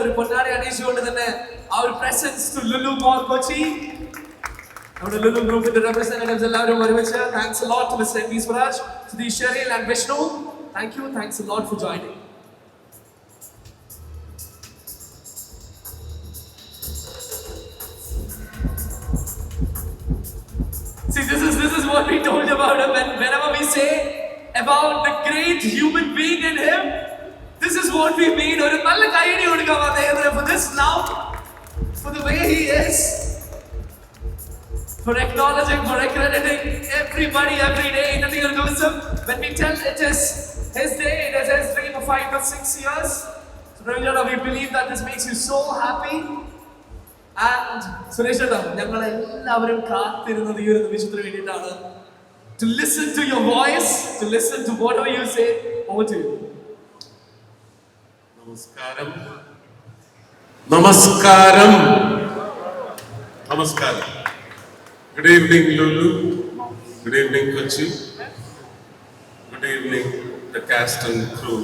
ഒരു പൊന്നാടി അണിയിച്ചുകൊണ്ട് തന്നെ ആ ഒരു presence to Lulu mall Kochi നമ്മുടെ ലുലു ഗ്രൂപ്പിന്റെ റെപ്രസെന്റേറ്റീവ്സ് എല്ലാവരും ഒരുമിച്ച് thanks lot to mister P Swaraj Sudheesh Sheril and Vishnu thank you thanks lot for joining See, this is this is what we told about him. When, whenever we say about the great human being in him, the way he is, for acknowledging, for accrediting everybody every day in the evangelism. When we tell it is his day, it is his dream of five or six years. So, Ravindra, we believe that this makes you so happy. And Suresh ചേട്ടാ ഞങ്ങൾ എല്ലാവരും കാത്തിരുന്നത് ഈ ഒരു നിമിഷത്തിന് വേണ്ടിയിട്ടാണ് to listen to your voice to listen to whatever you say over to you നമസ്കാരം നമസ്കാരം നമസ്കാരം. Good evening Lulu good evening Kochi good evening the cast and crew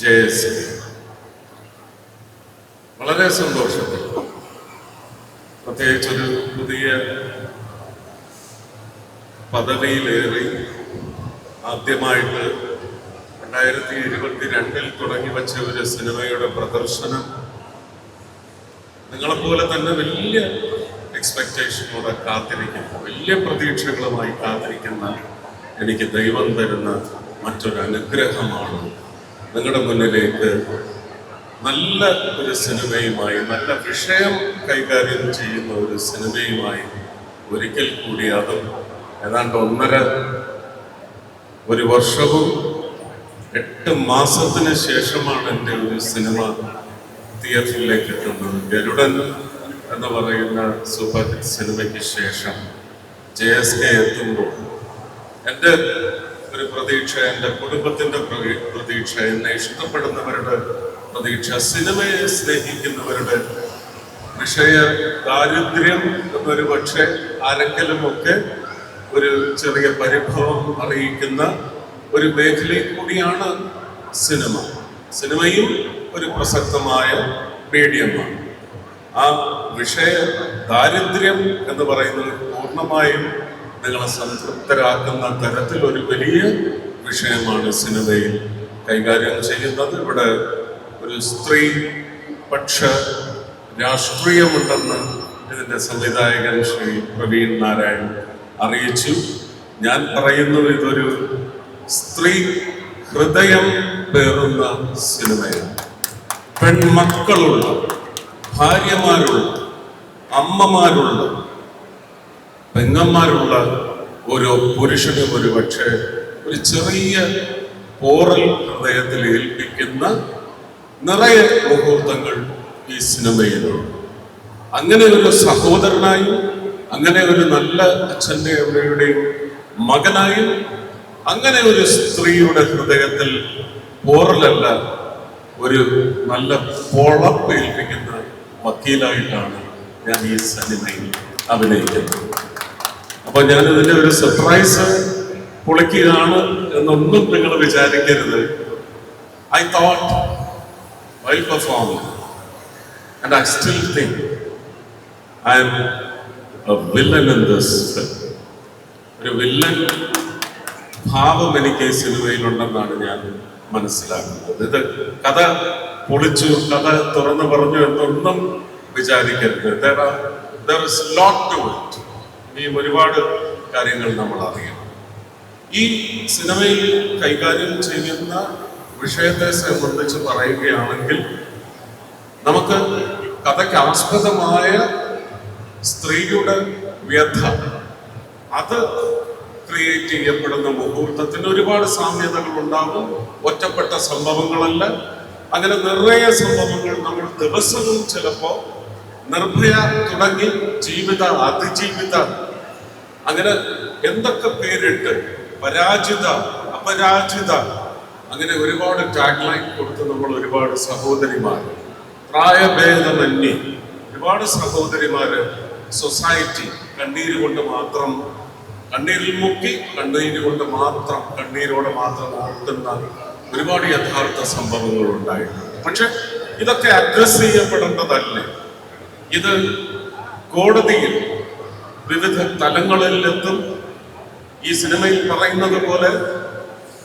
J S വളരെ സന്തോഷത്തിൽ പ്രത്യേകിച്ചൊരു പുതിയ പദവിയിലേറി ആദ്യമായിട്ട് രണ്ടായിരത്തി ഇരുപത്തി രണ്ടിൽ തുടങ്ങി വച്ച ഒരു സിനിമയുടെ പ്രദർശനം നിങ്ങളെപ്പോലെ തന്നെ വലിയ എക്സ്പെക്ടേഷനോടെ കാത്തിരിക്കുന്ന. വലിയ പ്രതീക്ഷകളുമായി കാത്തിരിക്കുന്ന എനിക്ക് ദൈവം തരുന്ന മറ്റൊരു അനുഗ്രഹമാണ്. നിങ്ങളുടെ മുന്നിലേക്ക് നല്ല ഒരു സിനിമയുമായി നല്ല വിഷയം കൈകാര്യം ചെയ്യുന്ന ഒരു സിനിമയുമായി ഒരിക്കൽ കൂടി അതും ഏതാണ്ട് ഒന്നര ഒരു വർഷവും എട്ട് മാസത്തിന് ശേഷമാണ് എന്റെ ഒരു സിനിമ തിയേറ്ററിലേക്ക് എത്തുന്നത്. ഗരുഡൻ എന്ന് പറയുന്ന സൂപ്പർ ഹിറ്റ് സിനിമയ്ക്ക് ശേഷം ജെ എസ് കെ എത്തുമ്പോൾ എന്റെ ഒരു പ്രതീക്ഷ എന്റെ കുടുംബത്തിന്റെ പ്രതി- പ്രതീക്ഷ എന്നെ ഇഷ്ടപ്പെടുന്നവരുടെ പ്രതീക്ഷ സിനിമയെ സ്നേഹിക്കുന്നവരുടെ വിഷയ ദാരിദ്ര്യം എന്നൊരു പക്ഷെ ആരെങ്കിലും ഒക്കെ ഒരു ചെറിയ പരിഭവം അറിയിക്കുന്ന ഒരു മേഖലയിൽ കൂടിയാണ് സിനിമ. സിനിമയും ഒരു പ്രസക്തമായ മീഡിയമാണ്. ആ വിഷയ ദാരിദ്ര്യം എന്ന് പറയുന്നത് പൂർണമായും നിങ്ങളെ സംതൃപ്തരാക്കുന്ന തരത്തിൽ ഒരു വലിയ വിഷയമാണ് സിനിമയിൽ കൈകാര്യം ചെയ്യുന്നത്. ഇവിടെ ഒരു സ്ത്രീ പക്ഷ രാഷ്ട്രീയമുണ്ടെന്ന് ഇതിന്റെ സംവിധായകൻ ശ്രീ പ്രവീൺ നാരായൺ അറിയിച്ചു. ഞാൻ പറയുന്നു ഇതൊരു സ്ത്രീ ഹൃദയം പേറുന്ന സിനിമയാണ്. പെൺമക്കളുള്ള ഭാര്യമാരുള്ള അമ്മമാരുള്ള പെങ്ങന്മാരുള്ള ഓരോ പുരുഷനും ഒരു പക്ഷേ ഒരു ചെറിയ പോറൽ ഹൃദയത്തിൽ ഏൽപ്പിക്കുന്ന നിറയെ മുഹൂർത്തങ്ങൾ ഈ സിനിമയിലുണ്ട്. അങ്ങനെ ഒരു സഹോദരനായും അങ്ങനെ ഒരു നല്ല അച്ഛന്റെ അമ്മയുടെയും മകനായും അങ്ങനെ ഒരു സ്ത്രീയുടെ ഹൃദയത്തിൽ പോറലല്ല ഒരു നല്ല പൊളപ്പേൽപ്പിക്കുന്ന വക്കീലായിട്ടാണ് ഞാൻ ഈ സിനിമയിൽ അഭിനയിക്കുന്നത്. അപ്പൊ ഞാൻ ഇതിന്റെ ഒരു സർപ്രൈസ് പൊളിക്കുകയാണ് എന്നൊന്നും നിങ്ങൾ വിചാരിക്കരുത്. I thought why perform and I still think I'm villain in this ഒരു വില്ലൻ ഭാവം എനിക്ക് സിനിമയിലുണ്ടെന്നാണ് ഞാൻ മനസ്സിലാക്കുന്നത്. ഇത് കഥ പൊളിച്ചു കഥ തുറന്നു പറഞ്ഞു എന്നൊന്നും വിചാരിക്കരുത്. ഇനിയും ഒരുപാട് കാര്യങ്ങൾ നമ്മൾ അറിയണം. ഈ സിനിമയിൽ കൈകാര്യം ചെയ്യുന്ന വിഷയത്തെ സംബന്ധിച്ച് പറയുകയാണെങ്കിൽ നമുക്ക് കഥയ്ക്ക് ആസ്പദമായ സ്ത്രീയുടെ വ്യഥ അത് ക്രിയേറ്റ് ചെയ്യപ്പെടുന്ന മുഹൂർത്തത്തിന് ഒരുപാട് സാമ്യതകൾ ഉണ്ടാകും. ഒറ്റപ്പെട്ട സംഭവങ്ങളല്ല. അങ്ങനെ നിറയെ സംഭവങ്ങൾ നമ്മൾ ദിവസവും ചിലപ്പോ നിർഭയ തുടങ്ങി ജീവിത അതിജീവിത. അങ്ങനെ എന്തൊക്കെ പേരിട്ട്? പരാജിത അപരാജിത. അങ്ങനെ ഒരുപാട് ടാഗ് ലൈൻ കൊടുത്ത് നമ്മൾ ഒരുപാട് സഹോദരിമാർ. പ്രായഭേദമന്യേ. ഒരുപാട് സഹോദരിമാര് സൊസൈറ്റി കണ്ണീര് കൊണ്ട് മാത്രം കണ്ണീരിൽ മുക്കി കണ്ണീര് കൊണ്ട് മാത്രം കണ്ണീരോടെ മാത്രം ഓർക്കുന്ന ഒരുപാട് യഥാർത്ഥ സംഭവങ്ങൾ ഉണ്ടായിട്ടുണ്ട് പക്ഷെ ഇതൊക്കെ അഡ്രസ് ചെയ്യപ്പെടേണ്ടതല്ലേ? ഇത് കോടതിയിൽ വിവിധ തലങ്ങളിലെത്തും. ഈ സിനിമയിൽ പറയുന്നത് പോലെ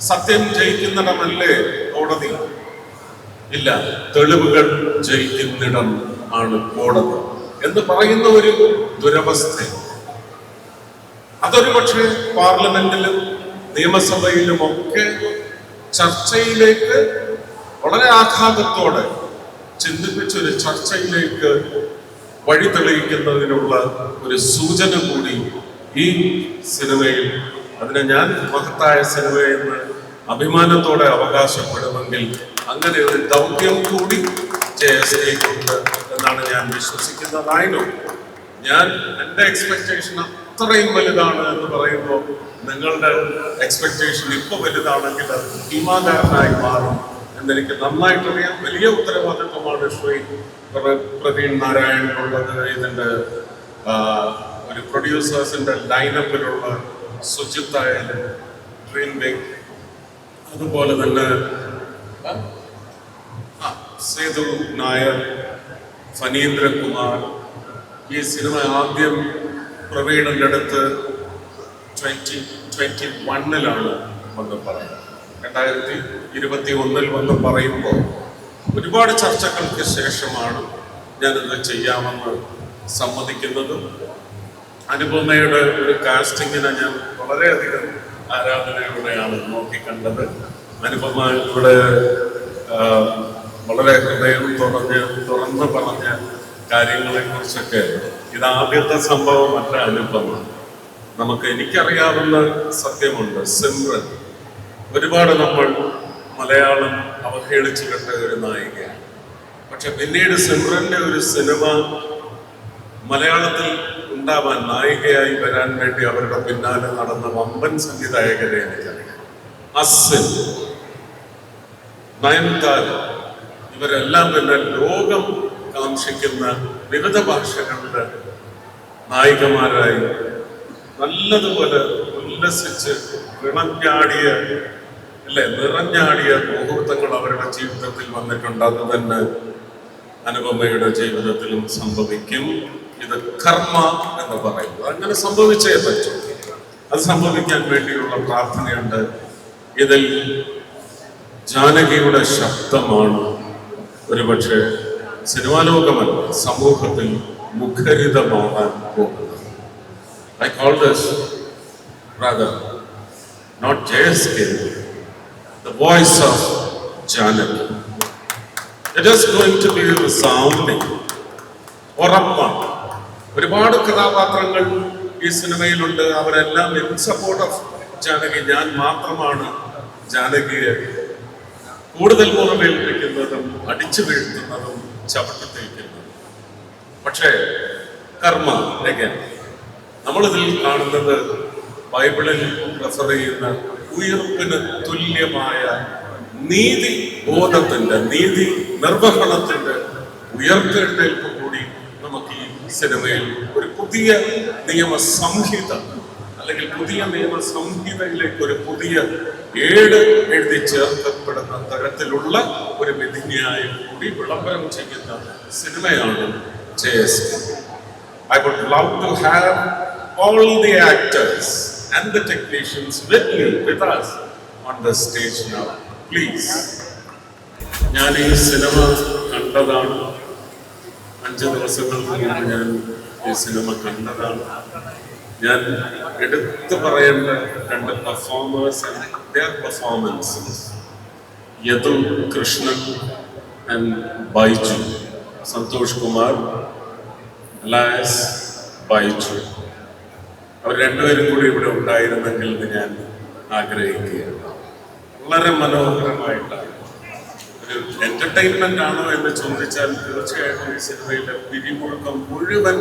സത്യം ജയിക്കുന്നിടമല്ലേ കോടതി? ഇല്ല തെളിവുകൾ ജയിക്കുന്നിടം ആണ് കോടതി എന്ന് പറയുന്ന ഒരു ദുരവസ്ഥ. അതൊരു പക്ഷേ പാർലമെന്റിലും നിയമസഭയിലും ഒക്കെ ചർച്ചയിലേക്ക് വളരെ ആഘാതത്തോടെ ചിന്തിപ്പിച്ച ഒരു ചർച്ചയിലേക്ക് വഴി തെളിയിക്കുന്നതിനുള്ള ഒരു സൂചന കൂടി ഈ സിനിമയിൽ അതിനെ ഞാൻ മഹത്തായ സിനിമ എന്ന് അഭിമാനത്തോടെ അവകാശപ്പെടുമെങ്കിൽ അങ്ങനെ ഒരു ദൗത്യം കൂടി ജെ എസ് എന്നാണ് ഞാൻ വിശ്വസിക്കുന്നതായാലും ഞാൻ എന്റെ എക്സ്പെക്ടേഷൻ അത്രയും വലുതാണ് എന്ന് പറയുമ്പോൾ നിങ്ങളുടെ എക്സ്പെക്ടേഷൻ ഇപ്പൊ വലുതാണെങ്കിൽ അത് ഭീമാകാരനായി മാറും എന്നെനിക്ക് നന്നായിട്ടറിയാം. വലിയ ഉത്തരവാദിത്വമാണ് ശ്രീ പ്ര- പ്രവീൺ നാരായണനുള്ളത് ഇതിന്റെ ഒരു പ്രൊഡ്യൂസേഴ്സിന്റെ ലൈനപ്പിലുള്ള സുജിത്ത് ആയാലും ഡ്രീം ബിഗ് അതുപോലെ തന്നെ സേതു നായർ ഫനീന്ദ്രകുമാർ ഈ സിനിമ ആദ്യം പ്രവീണിന്റെ അടുത്ത് ട്വന്റി ട്വന്റി വണ്ണിലാണ് വന്ന് പറയുന്നത് രണ്ടായിരത്തി ഇരുപത്തി ഒന്നിൽ വന്ന് പറയുമ്പോൾ ഒരുപാട് ചർച്ചകൾക്ക് ശേഷമാണ് ഞാനിത് ചെയ്യാമെന്ന് സമ്മതിക്കുന്നതും അനുപമയുടെ ഒരു കാസ്റ്റിങ്ങിനെ ഞാൻ വളരെയധികം ആരാധനയോടെയാണ് നോക്കിക്കണ്ടത്. അനുപമ ഇവിടെ വളരെ ഹൃദയം തുറഞ്ഞ് തുറന്ന് പറഞ്ഞ കാര്യങ്ങളെ കുറിച്ചൊക്കെ ഇത് ആദ്യത്തെ സംഭവമല്ല അനുപമ. നമുക്ക് എനിക്കറിയാവുന്ന സത്യമുണ്ട്. സിമ്രൻ. ഒരുപാട് നമ്മൾ മലയാളം അവഹേളിച്ചു കണ്ട ഒരു നായികയാണ്. പക്ഷെ പിന്നീട് സിമ്രന്റെ ഒരു സിനിമ മലയാളത്തിൽ ഉണ്ടാവാൻ നായികയായി വരാൻ വേണ്ടി അവരുടെ പിന്നാലെ നടന്ന വമ്പൻ സംവിധായകരെ എനിക്കറിയാം. അസിൻ നയൻതാര ഇവരെല്ലാം തന്നെ ലോകം കാക്ഷിക്കുന്ന വിവിധ ഭാഷകളുടെ നായികമാരായി നല്ലതുപോലെ ഉല്ലസിച്ച് വിളഞ്ഞാടിയ അല്ലെ നിറഞ്ഞാടിയ മുഹൂർത്തങ്ങൾ അവരുടെ ജീവിതത്തിൽ വന്നിട്ടുണ്ട്. അത് തന്നെ അനുപമയുടെ ജീവിതത്തിലും സംഭവിക്കും. ഇത് കർമ്മ എന്ന് പറയുന്നത് അങ്ങനെ സംഭവിച്ചേ പറ്റൂ. അത് സംഭവിക്കാൻ വേണ്ടിയുള്ള പ്രാർത്ഥനയുണ്ട്. ഇതിൽ ജാനകിയുടെ ശബ്ദമാണ് ഒരുപക്ഷെ സിനിമാലോകമല്ല സമൂഹത്തിൽ മുഖരിതമാകാൻ പോകുന്നത്. I call this brother not JSK, the voice of Janaki It is going to be resounding. ഉറപ്പാണ് ഒരുപാട് കഥാപാത്രങ്ങൾ ഈ സിനിമയിലുണ്ട്. അവരെല്ലാം ഇൻ സപ്പോർട്ട് ഓഫ് ജാനകി. ഞാൻ മാത്രമാണ് ജാനകിയെ കൂടുതൽ മുറവേൽപ്പിക്കുന്നതും അടിച്ചു വീഴ്ത്തുന്നതും ചവിട്ടി തേക്കുന്നതും പക്ഷേ കർമ്മ again, നമ്മളിതിൽ കാണുന്നത് ബൈബിളിൽ റെഫർ ചെയ്യുന്ന ഉയർപ്പിന് തുല്യമായ നീതി ബോധത്തിന്റെ നീതി നിർവഹണത്തിന്റെ ഉയർത്തെഴുന്നേൽപ്പ് കൂടി നമുക്ക് ഈ സിനിമയിൽ ഒരു പുതിയ നിയമ സംഹിത അല്ലെങ്കിൽ പുതിയ നിയമ സംഹിതയിലേക്ക് ഒരു പുതിയ ഏട് എഴുതി ചേർക്കപ്പെടുന്ന തരത്തിലുള്ള ഒരു വിധിന്യായം കൂടി വിളംബരം ചെയ്യുന്ന സിനിമയാണ് yes I would love to have all the actors and the technicians with me, with us on the stage now. Please. ഞാൻ ഈ സിനിമ കണ്ടതാണ് അഞ്ച് ദിവസങ്ങൾക്ക് മുമ്പ് ഞാൻ ഈ സിനിമ കണ്ടതാണ് ഞാൻ എടുത്തു പറയേണ്ട രണ്ട് performers and performances Yadu Krishnan and Baiju Santhosh Kumar alias Baiju. അവർ രണ്ടുപേരും കൂടി ഇവിടെ ഉണ്ടായിരുന്നെങ്കിൽ എന്ന് ഞാൻ ആഗ്രഹിക്കുകയാണ്. വളരെ മനോഹരമായിട്ടാണ്. ഒരു എന്റർടൈൻമെന്റ് ആണോ എന്ന് ചോദിച്ചാൽ തീർച്ചയായിട്ടും ഈ സിനിമയിലെ പിരിമുറുക്കം മുഴുവൻ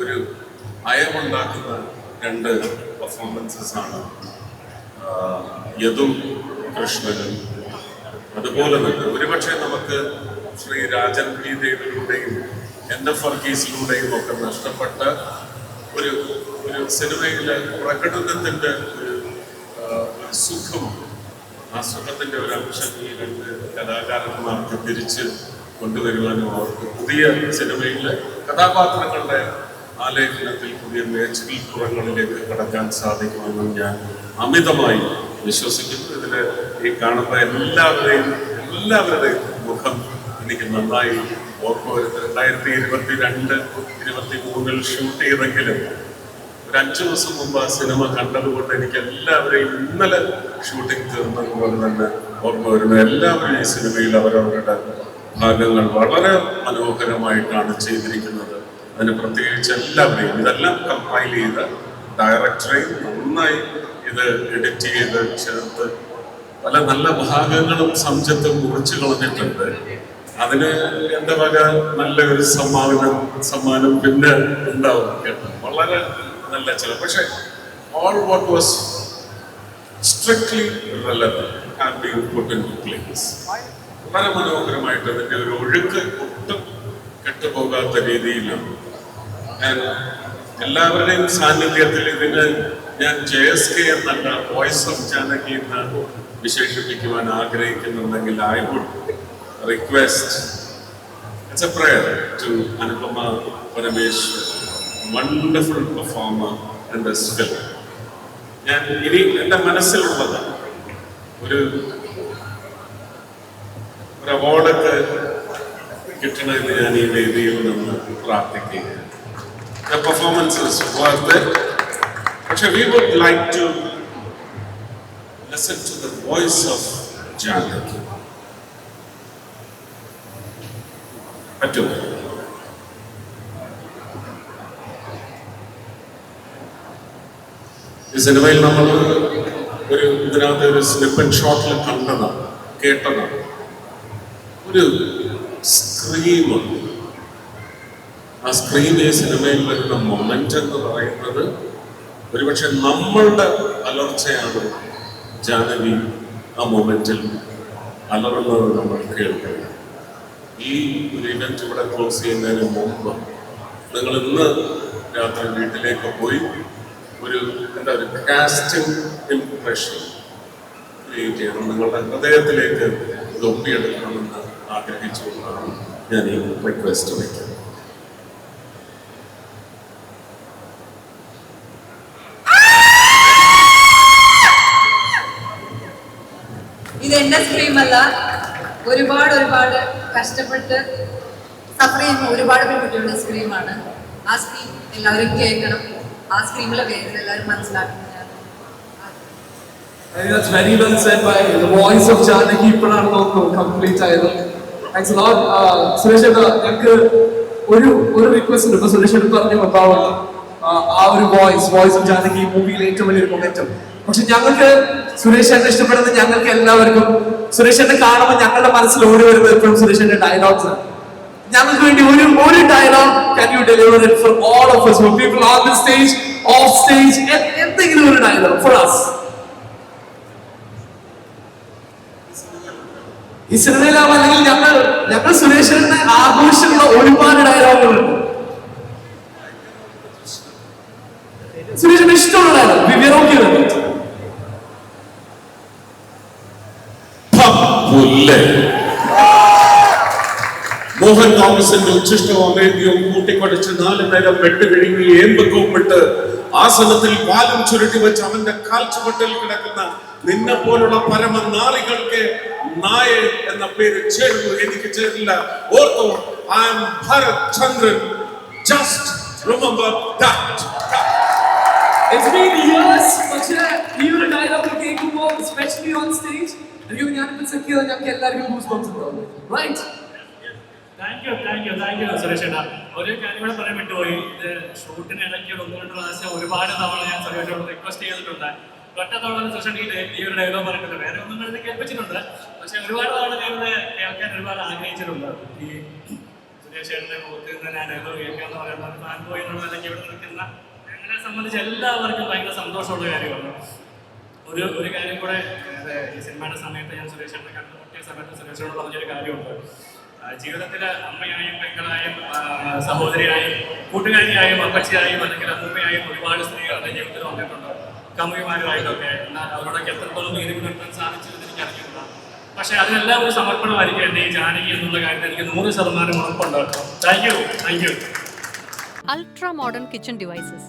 ഒരു അയമുണ്ടാക്കുന്ന രണ്ട് പെർഫോമൻസസ് ആണ്. യദും കൃഷ്ണനും. അതുപോലെ തന്നെ ഒരുപക്ഷെ നമുക്ക് ശ്രീ രാജൻ പി ദേവിലൂടെയും എൻ എഫ് വർഗീസിലൂടെയും ഒക്കെ നഷ്ടപ്പെട്ട ഒരു ഒരു സിനിമയിലെ പ്രകടനത്തിന്റെ ഒരു സുഖം ആ സുഖത്തിന്റെ ഒരു അംശം ഈ രണ്ട് കലാകാരന്മാർക്ക് തിരിച്ച് കൊണ്ടുവരുവാനും അവർക്ക് പുതിയ സിനിമയിലെ കഥാപാത്രങ്ങളുടെ ആലേഖനത്തിൽ പുതിയ മേച്ചിൽ പുറങ്ങളിലേക്ക് കടക്കാൻ സാധിക്കുമെന്നും ഞാൻ അമിതമായി വിശ്വസിക്കുന്നു. ഇതിൽ ഈ കാണുന്ന എല്ലാവരുടെയും എല്ലാവരുടെയും മുഖം എനിക്ക് നന്നായി ഓർമ്മ വരുന്നത്. രണ്ടായിരത്തി ഇരുപത്തി രണ്ട് ഇരുപത്തി മൂന്നിൽ ഷൂട്ട് ചെയ്തെങ്കിലും ഒരു അഞ്ചു ദിവസം മുമ്പ് ആ സിനിമ കണ്ടതുകൊണ്ട് എനിക്ക് എല്ലാവരെയും ഇന്നലെ ഷൂട്ടിംഗ് തീർന്നതുപോലെ തന്നെ ഓർമ്മ വരുന്ന. എല്ലാവരും ഈ സിനിമയിൽ അവരവരുടെ ഭാഗങ്ങൾ വളരെ മനോഹരമായിട്ടാണ് ചെയ്തിരിക്കുന്നത്. അതിന് പ്രത്യേകിച്ച് എല്ലാവരെയും ഇതെല്ലാം കംപൈൽ ചെയ്ത് ഡയറക്ടറെയും നന്നായി ഇത് എഡിറ്റ് ചെയ്ത് ചേർത്ത് പല നല്ല ഭാഗങ്ങളും സംജത്ത് മുറിച്ചു കളഞ്ഞിട്ടുണ്ട്. അതിന് എന്റെ വക നല്ല ഒരു സമ്മാനം സമ്മാനം പിന്നെ ഉണ്ടാവും കേട്ടോ. വളരെ നല്ല ചില പക്ഷെ all what was strictly place വളരെ മനോഹരമായിട്ട് അതിന്റെ ഒരു ഒഴുക്ക് ഒട്ടും കെട്ടുപോകാത്ത രീതിയിലാണ് എല്ലാവരുടെയും സാന്നിധ്യത്തിൽ ഇതിന് ഞാൻ ജെ എസ് കെ എന്നല്ല വോയിസ് ഓഫ് ജാനകി എന്ന് വിശേഷിപ്പിക്കുവാൻ ആഗ്രഹിക്കുന്നുണ്ടെങ്കിൽ I Would request it's a prayer to Anupama Parameshwar wonderful performer in this film ഞാൻ ഇനി എൻ്റെ മനസ്സിലുള്ളത് ഒരു ഒരു അവാർഡൊക്കെ കിട്ടണമെന്ന് ഞാൻ ഈ വേദിയിൽ നിന്ന് പ്രാർത്ഥിക്കുകയാണ് The performance is worth it. പക്ഷെ we would like to listen to the voice of Janaki. പറ്റുമോ ഈ സിനിമയിൽ നമ്മൾ ഒരു ഇതിനകത്ത് ഒരു സ്ലിപ്പൻ ഷോട്ടിൽ കണ്ടതാണ് കേട്ടതാണ് ഒരു സ്ക്രീം ആ സ്ക്രീം ഈ സിനിമയിൽ വരുന്ന മൊമെന്റ് എന്ന് പറയുന്നത് ഒരുപക്ഷെ നമ്മളുടെ അലർച്ചയാണ് ജാനവി ആ മൊമെന്റിൽ അലറുന്നത് നമ്മൾ കേൾക്കുന്നത്. ഈ ഒരു ഇവന്റ് ഇവിടെ ക്ലോസ് ചെയ്യുന്നതിന് മുമ്പ് നിങ്ങൾ ഇന്ന് രാത്രി വീട്ടിലേക്ക് പോയി ഒരു എന്താ ഒരു കാസ്റ്റിംഗ് ഇംപ്രഷൻ ക്രിയേറ്റ് ചെയ്യണം. നിങ്ങളുടെ ഹൃദയത്തിലേക്ക് ഇത് ഒപ്പിയെടുക്കണമെന്ന് ആഗ്രഹിച്ചുകൊണ്ടാണ് ഞാൻ ഈ റിക്വസ്റ്റ് വയ്ക്കുന്നത്. ഇത് എന്റെ സ്ക്രീം അല്ല. ഒരുപാട് ഒരുപാട് കഷ്ടപ്പെട്ട് സഫർ ചെയ്യുന്ന ഒരുപാട് പെൺകുട്ടികളുടെ സ്ക്രീമാണ് ആ സ്ക്രീം എല്ലാവരും കേൾക്കണം. ആ സ്ക്രീമിലെ പേര് എല്ലാവരും മനസ്സിലാക്കണം. That's very well said by the voice of Janaki. ഇപ്പോഴാണ് തോന്നുന്നു കംപ്ലീറ്റ് ആയത്. താങ്ക്സ് ലോട്ട് ഒരു ഒരു റിക്വസ്റ്റ് ഉണ്ട്. ഇപ്പൊ സുരേഷ് ഏട്ടൻ പറഞ്ഞു ആ, ഒരു വോയിസ് വോയിസ് ജാനകി മൂവിയിലെ ഏറ്റവും വലിയൊരു മൊമെന്റം പക്ഷെ ഞങ്ങൾക്ക് സുരേഷ് ഏട്ടൻ ഇഷ്ടപ്പെടുന്ന ഞങ്ങൾക്ക് എല്ലാവർക്കും. സുരേഷ് ഏട്ടൻ കാണുമ്പോൾ ഞങ്ങളുടെ മനസ്സിൽ ഓടി വരുന്നത് എപ്പോഴും സുരേഷ് ഏട്ടൻ ഡയലോഗ്സ് ഞങ്ങൾക്ക് വേണ്ടി ഒരു ഒരു dialogue can you deliver it for all of us people on the stage off stage എന്തെങ്കിലും ഒരു ഡയലോഗ് ഫോർ us. ഈ സിനിമയിലാവും അല്ലെങ്കിൽ ഞങ്ങൾ ഞങ്ങൾ സുരേഷിനെ ആഘോഷിക്കുന്ന ഒരുപാട് ഡയലോഗുകളുണ്ട് സുരേഷിന് ഇഷ്ടമുള്ള ഡയലോഗ് വിവരോഗ്യം പുല്ല് മോഹൻ തോമസിന്റെ ഉച്ഛിഷ്ടവും അമേദ്യവും കൂട്ടിക്കൊടിച്ച് നാല് നേരം വെട്ടുകിഴുങ്ങി ഏമ്പക്കവും ആസനത്തിൽ പാലും ചുരുട്ടി വെച്ച് അവന്റെ കാൽ ചുവട്ടിൽ കിടക്കുന്ന നിന്നെ പോലുള്ള പരമനാറികൾക്ക് നായ എന്ന പേര് ചേരുന്നു. എനിക്ക് ചേരില്ല. Ortho I'm Bharath Chandran. Just remember that It's been years, പക്ഷേ ഈ ഒരു ഡയലോഗ് കേൾക്കുമ്പോൾ especially on stage എനിക്ക് ഞാനിപ്പോൾ ചെക്ക് ചെയ്താൽ ഞങ്ങൾക്ക് എല്ലാവർക്കും ഗൂസ് ബംസ് ഉണ്ടാവും. Right thank you thank you thank you Suresh ഏട്ടാ ഒരു കാര്യം കൂടെ പറയാൻ വിട്ടുപോയി ഇത് ഷൂട്ടിന് ഇടയ്ക്ക് ഒന്ന് രണ്ട് പ്രാവശ്യം ഒരുപാട് തവണ ഞാൻ സുരേഷോട് റിക്വസ്റ്റ് ചെയ്തിട്ടുണ്ട്. ഒറ്റ തവണ സുരേഷ് ഈ ഒരു ഡയലോഗ് പറഞ്ഞിട്ടുണ്ട്. വേറെ ഒന്നും കൂടെ കേൾപ്പിച്ചിട്ടുണ്ട്. പക്ഷെ ഒരുപാട് തവണ ഞാനിത് കേൾക്കാൻ ഒരുപാട് ആഗ്രഹിച്ചിട്ടുണ്ട്. ഈ സുരേഷ് ഏട്ടന്റെ മുഖത്ത് നിന്ന് ഞാൻ ഡയലോഗ് കേൾക്കാന്ന് എന്ന് പറയുന്നത് ഫാൻ ബോയ് എന്നുള്ള ഇവിടെ നിൽക്കുന്ന ഞങ്ങളെ സംബന്ധിച്ച് എല്ലാവർക്കും ഭയങ്കര സന്തോഷമുള്ള കാര്യമാണ്. ഒരു ഒരു കാര്യം കൂടെ ഈ സിനിമയുടെ സമയത്ത് ഞാൻ സുരേഷേട്ടനെ കണ്ടുമുട്ടിയ സമയത്ത് സുരേഷോട് പറഞ്ഞൊരു കാര്യമുണ്ട്. ജീവിതത്തിൽ അമ്മയായും പെങ്ങളായും സഹോദരിയായും കൂട്ടുകാരിയായും അപ്പച്ചിയായും അല്ലെങ്കിൽ അമ്മയായും ഒരുപാട് സ്ത്രീകളുടെ ജീവിതത്തിൽ വന്നിട്ടുണ്ട്. കമ്മിമാരുമായിട്ടൊക്കെ എന്നാൽ അവരോടൊക്കെ എത്രത്തോളം നീതി പുലർത്താൻ സാധിച്ചു എന്ന് എനിക്ക് അറിയില്ല പക്ഷെ അതിനെല്ലാം ഒരു സമർപ്പണമായിരിക്കും എന്റെ ഈ ജാനകി എന്നുള്ള കാര്യത്തിൽ എനിക്ക് നൂറ് ശതമാനം ഉറപ്പുണ്ട്. Thank you thank you ultra modern kitchen devices